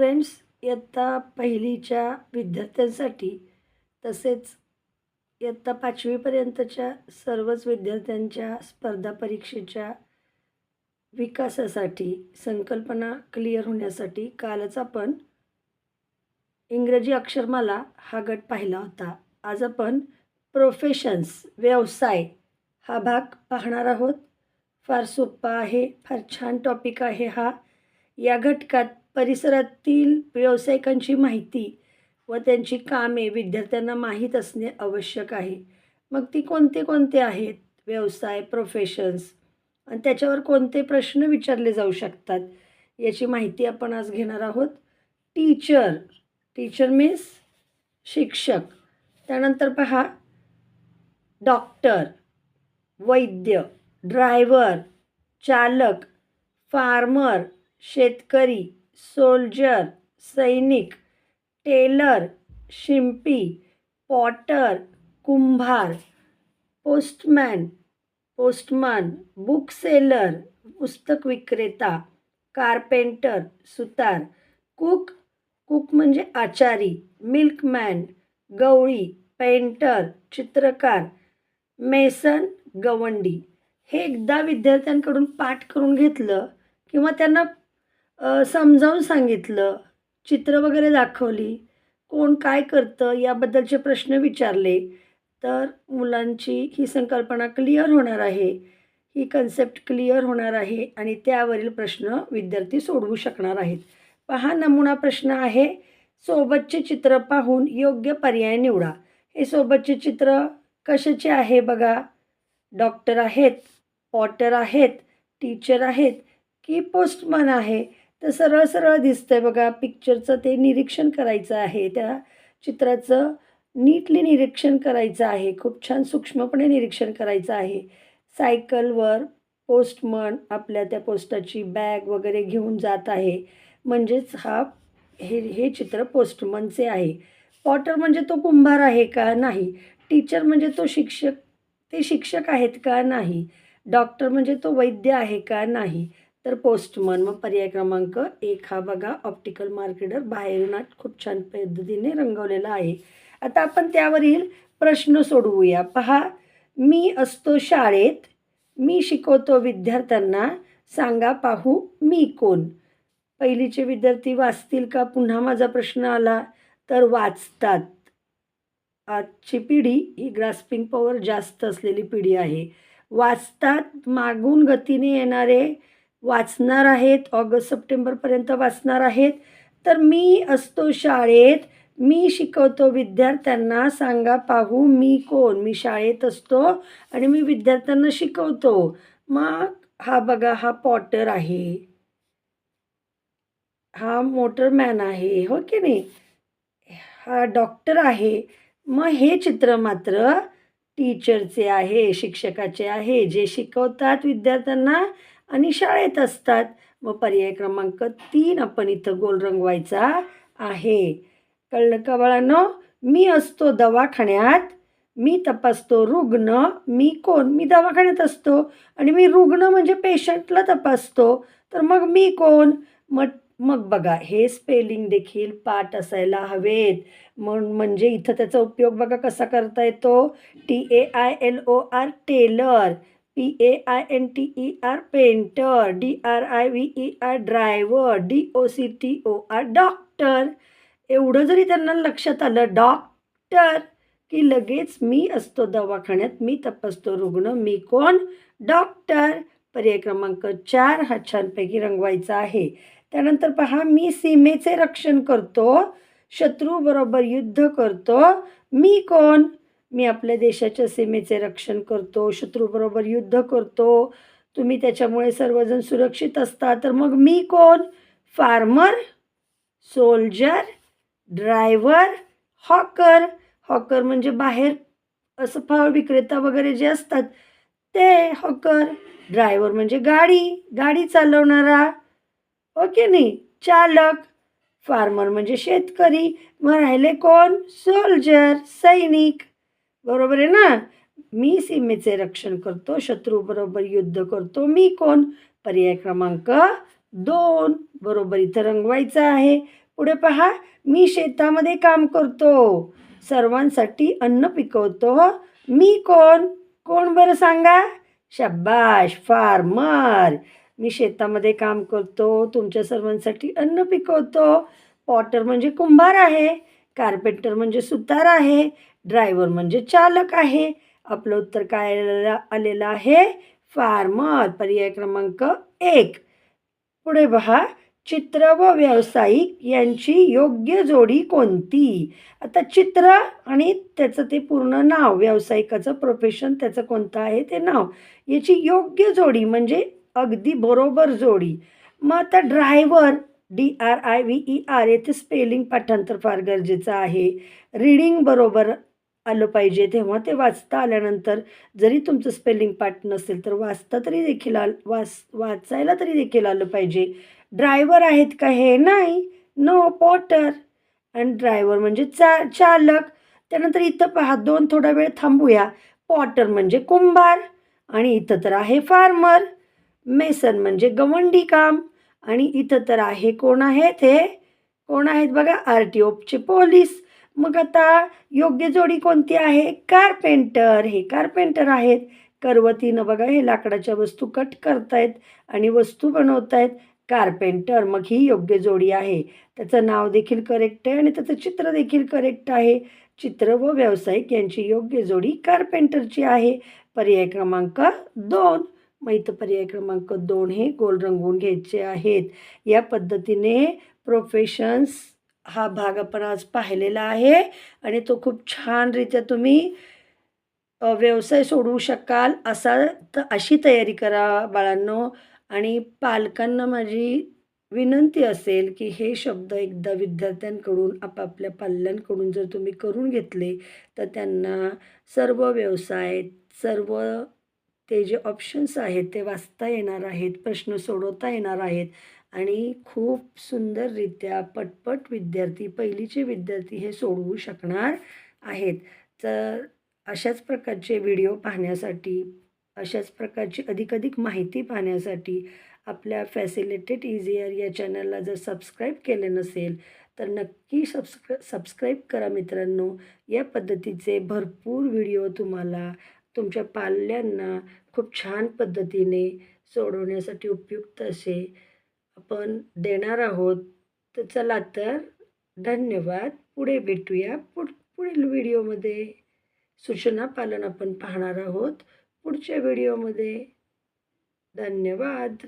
Friends इयत्ता पहिलीच्या विद्यार्थ्यांसाठी तसेच इयत्ता पाचवीपर्यंतच्या सर्वच विद्यार्थ्यांच्या स्पर्धा परीक्षेच्या विकासासाठी संकल्पना क्लिअर होण्यासाठी कालच आपण इंग्रजी अक्षरमाला हा गट पाहिला होता. आज आपण प्रोफेशन्स व्यवसाय हा भाग पाहणार आहोत. फार सोपा आहे फार छान टॉपिक आहे हा. या घटकात परिसरातील व्यावसायिकांची माहिती व त्यांची कामे विद्यार्थ्यांना माहीत असणे आवश्यक आहे. मग ती कोणते कोणते आहेत? व्यवसाय प्रोफेशन्स आणि त्याच्यावर कोणते प्रश्न विचारले जाऊ शकतात? याची माहिती आपण आज घेणार आहोत. टीचर टीचर मीन्स शिक्षक. त्यानंतर पहा डॉक्टर वैद्य ड्रायव्हर चालक फार्मर शेतकरी सोल्जर सैनिक टेलर शिंपी पॉटर कुंभार पोस्टमॅन पोस्टमन बुक सेलर पुस्तक विक्रेता कारपेंटर सुतार कुक कुक म्हणजे आचारी मिल्कमॅन गवळी पेंटर चित्रकार मेसन गवंडी. हे एकदा विद्यार्थ्यांकडून पाठ करून घेतलं किंवा त्यांना समजावून सांगितलं चित्र वगैरे दाखवली कोण काय करतं याबद्दलचे प्रश्न विचारले तर मुलांची ही संकल्पना क्लिअर होणार आहे. ही कन्सेप्ट क्लिअर होणार आहे आणि त्यावरील प्रश्न विद्यार्थी सोडवू शकणार आहेत. पहा नमुना प्रश्न आहे. सोबतचे चित्र पाहून योग्य पर्याय निवडा. हे सोबतचे चित्र कशाचे आहे बघा? डॉक्टर आहेत पॉटर आहेत टीचर आहेत की पोस्टमन आहे? तर सरळ सरळ दिसतं आहे बघा पिक्चरचं ते निरीक्षण करायचं आहे. त्या चित्राचं नीटली निरीक्षण करायचं आहे. खूप छान सूक्ष्मपणे निरीक्षण करायचं आहे. सायकलवर पोस्टमन आपल्या त्या पोस्टाची बॅग वगैरे घेऊन जात आहे. म्हणजेच हा हे हे चित्र पोस्टमनचे आहे. पॉटर म्हणजे तो कुंभार आहे का नाही? टीचर म्हणजे तो शिक्षक ते शिक्षक आहेत का नाही? डॉक्टर म्हणजे तो वैद्य आहे का नाही? तर पोस्टमन मग पर्याय क्रमांक एक हा बघा ऑप्टिकल मार्केटर बाहेरून खूप छान पद्धतीने रंगवलेला आहे. आता आपण त्यावरील प्रश्न सोडवूया. पहा मी असतो शाळेत मी शिकवतो विद्यार्थ्यांना सांगा पाहू मी कोण? पहिलीचे विद्यार्थी वाचतील का? पुन्हा माझा प्रश्न आला तर वाचतात. आजची पिढी ही ग्रास्पिंग पॉवर जास्त असलेली पिढी आहे. वाचतात मागून गतीने येणारे वाचणार आहेत ऑगस्ट सप्टेंबरपर्यंत वाचणार आहेत. तर मी असतो शाळेत मी शिकवतो विद्यार्थ्यांना सांगा पाहू मी कोण. मी शाळेत असतो आणि मी विद्यार्थ्यांना शिकवतो. मग हा बघा हा पॉटर आहे. हा मोटरमॅन आहे हो की नाही? हा डॉक्टर आहे. मग हे चित्र मात्र टीचरचे आहे शिक्षकाचे आहे. जे शिकवतात विद्यार्थ्यांना आणि शाळेत असतात. मग पर्याय क्रमांक तीन आपण इथं गोल रंगवायचा आहे. कळलं का बाळांनो? मी असतो दवाखान्यात मी तपासतो रुग्ण मी कोण? मी दवाखान्यात असतो आणि मी रुग्ण म्हणजे पेशंटला तपासतो. तर मग मी कोण? मग मग बघा हे स्पेलिंग देखील पाठ असायला हवेत. म्हण म्हणजे इथं त्याचा उपयोग बघा कसा करता येतो? T A I L O R tailor P A I N T E R painter D R I V E R driver D O C T O R doctor एवढं जरी त्यांना लक्षात आलं डॉक्टर की लगेच मी असतो दवाखान्यात मी तपासतो रुग्ण मी कोण? डॉक्टर पर्याय क्रमांक चार हा छानपैकी रंगवायचा आहे. त्यानंतर पहा मी सीमेचे रक्षण करतो शत्रूबरोबर युद्ध करतो मी कोण? मी आपल्या देशाच्या सीमेचे रक्षण करतो शत्रूबरोबर युद्ध करतो. तुम्ही त्याच्यामुळे सर्वजण सुरक्षित असता तर मग मी कोण? Farmer soldier driver hawker. Hawker म्हणजे बाहेर असं फळ विक्रेता वगैरे जे असतात ते हॉकर. ड्रायव्हर म्हणजे गाडी गाडी चालवणारा. हो ओके नाही? चालक. फार्मर म्हणजे शेतकरी. मग राहिले कोण? सोल्जर सैनिक. बरोबर आहे ना? मी सीमेचे रक्षण करतो शत्रूबरोबर युद्ध करतो. मी कोण? पर्याय क्रमांक दोन. बरोबर इथं रंगवायचं आहे. पुढे पहा मी शेतामध्ये काम करतो. सर्वांसाठी अन्न पिकवतो. मी कोण? कोण बरं सांगा? शब्बाश फार्मर. मी शेतामध्ये काम करतो तुमच्या सर्वांसाठी अन्न पिकवतो. पॉटर म्हणजे कुंभार आहे. कार्पेंटर म्हणजे सुतार आहे ड्रायव्हर म्हणजे चालक आहे. आपलं उत्तर काय आलेलं आलेलं आहे? फार्मर पर्याय क्रमांक एक. पुढे पहा चित्र व व्यावसायिक यांची योग्य जोडी कोणती? आता चित्र आणि त्याचं ते पूर्ण नाव व्यावसायिकाचं प्रोफेशन त्याचं कोणतं आहे ते नाव? याची योग्य जोडी म्हणजे अगदी बरोबर जोडी. मग आता driver D R I V E R येथे स्पेलिंग पाठांतर फार गरजेचं आहे. रीडिंग बरोबर आलं पाहिजे. तेव्हा ते वाचता आल्यानंतर जरी तुमचं स्पेलिंग पाठ नसेल तर वाचता तरी देखील आल वाच वाचायला तरी देखील आलं पाहिजे. ड्रायव्हर आहेत का? हे नाही. नो पॉटर आणि ड्रायव्हर म्हणजे चा चालक. त्यानंतर इथं पहा दोन थोडा वेळ थांबूया. पॉटर म्हणजे कुंभार. आणि इथं तर आहे फार्मर मेसन म्हणजे गवंडी काम. आणि इथं तर आहे कोण आहेत हे? कोण आहेत बघा? आर टी ओचे पोलीस. मग आता योग्य जोडी कोणती आहे? कार्पेंटर. हे कार्पेंटर आहेत. करवतीनं बघा हे लाकडाच्या वस्तू कट करतायत आणि वस्तू बनवतायत. कार्पेंटर मग ही योग्य जोडी आहे. त्याचं नाव देखील करेक्ट आहे आणि त्याचं चित्र देखील करेक्ट आहे. चित्र व व्यावसायिक यांची योग्य जोडी कार्पेंटरची आहे. पर्याय क्रमांक दोन. मग इथं पर्याय क्रमांक दोन हे गोल रंगवून घ्यायचे आहेत. या पद्धतीने प्रोफेशन्स हा भाग आपण आज पाहिलेला आहे आणि तो खूप छानरित्या तुम्ही व्यवसाय सोडवू शकाल असा तर अशी तयारी करा बाळांनो. आणि पालकांना माझी विनंती असेल की हे शब्द एकदा विद्यार्थ्यांकडून आपापल्या पाल्यांकडून जर तुम्ही करून घेतले तर त्यांना सर्व व्यवसाय सर्व ते जे ऑप्शन्स आहेत ते वाचता येणार आहेत प्रश्न सोडवता येणार आहेत. आणि खूप सुंदररित्या पटपट विद्यार्थी पहिलीचे विद्यार्थी हे सोडवू शकणार आहेत. तर अशाच प्रकारचे व्हिडिओ पाहण्यासाठी अशाच प्रकारची अधिकाधिक माहिती पाहण्यासाठी आपल्या फॅसिलिटेड इझियर या चॅनलला जर सबस्क्राईब केले नसेल तर नक्की सबस्क्रा सबस्क्राईब करा मित्रांनो. या पद्धतीचे भरपूर व्हिडिओ तुम्हाला तुमच्या पाल्यांना खूप छान पद्धतीने सोडवण्यासाठी उपयुक्त असे आपण देणार आहोत. तर चला तर धन्यवाद. पुढे भेटूया. पुढ पुढील व्हिडिओमध्ये सूचना पालन आपण पाहणार आहोत. पुढच्या व्हिडिओमध्ये धन्यवाद.